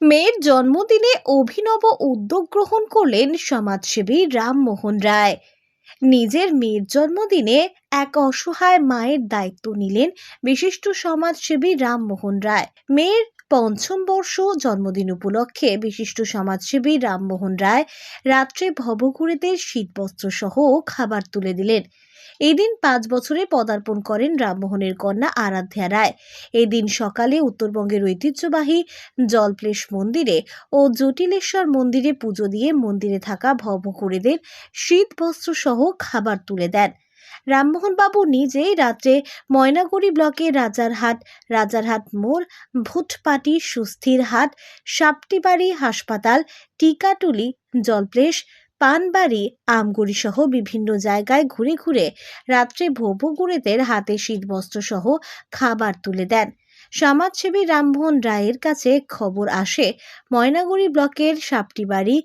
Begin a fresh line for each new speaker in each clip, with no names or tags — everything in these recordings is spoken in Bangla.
মেয়ের জন্মদিনে অভিনব উদ্যোগ গ্রহণ করলেন সমাজসেবী রামমোহন রায়। নিজের মেয়ের জন্মদিনে এক অসহায় মায়ের দায়িত্ব নিলেন বিশিষ্ট সমাজসেবী রামমোহন রায়। মেয়ের পঞ্চম বর্ষ জন্মদিন উপলক্ষে বিশিষ্ট সমাজসেবী রামমোহন রায় রাত্রে ভবঘুরেদের শীতবস্ত্র সহ খাবার তুলে দিলেন। এদিন পাঁচ বছরে পদার্পণ করেন রামমোহনের কন্যা আরাধ্যা রায়। এদিন সকালে উত্তরবঙ্গের ঐতিহ্যবাহী জলপ্লেশ মন্দিরে ও জটিলেশ্বর মন্দিরে পুজো দিয়ে মন্দিরে থাকা ভবঘুরেদের শীত বস্ত্র সহ খাবার তুলে দেন। রামমোহনবাবু নিজেই রাত্রে ময়নাগুড়ি ব্লকে রাজারহাট রাজারহাট মোড় ভুটপাটি সুস্থিরহাট সাপটিবাড়ি হাসপাতাল, টিকাটুলি জলপ্লেশ পানবাড়ি আমগুড়ি সহ বিভিন্ন জায়গায় ঘুরে ঘুরে রাত্রে ভবঘুরেদের হাতে শীতবস্ত্র সহ খাবার তুলে দেন। সমাজসেবী রামমোহন রায়ের কাছে খবর আসে, ময়নাগুড়ি ব্লকের সাপটিবাড়ি,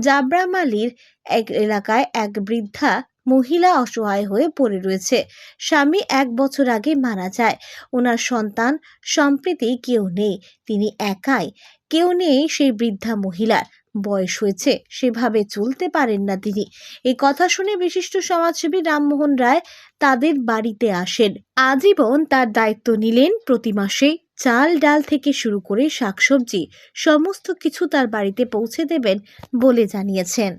জাবরামালির এক এলাকায় এক বৃদ্ধা মহিলা অসহায় হয়ে পড়ে রয়েছে। স্বামী এক বছর আগে মারা যায়। ওনার সন্তান সম্প্রীতি কেউ নেই। তিনি একাই। কেউ নেই সেই বৃদ্ধা মহিলার। বয়স হয়েছে, সেভাবে চলতে পারেন না তিনি। এই কথা শুনে বিশিষ্ট সমাজসেবী রামমোহন রায় তাদের বাড়িতে আসেন। আজীবন তার দায়িত্ব নিলেন প্রতি মাসে চাল ডাল থেকে শুরু করে শাকসবজি, সমস্ত কিছু তার বাড়িতে পৌঁছে দেবেন বলে জানিয়েছেন।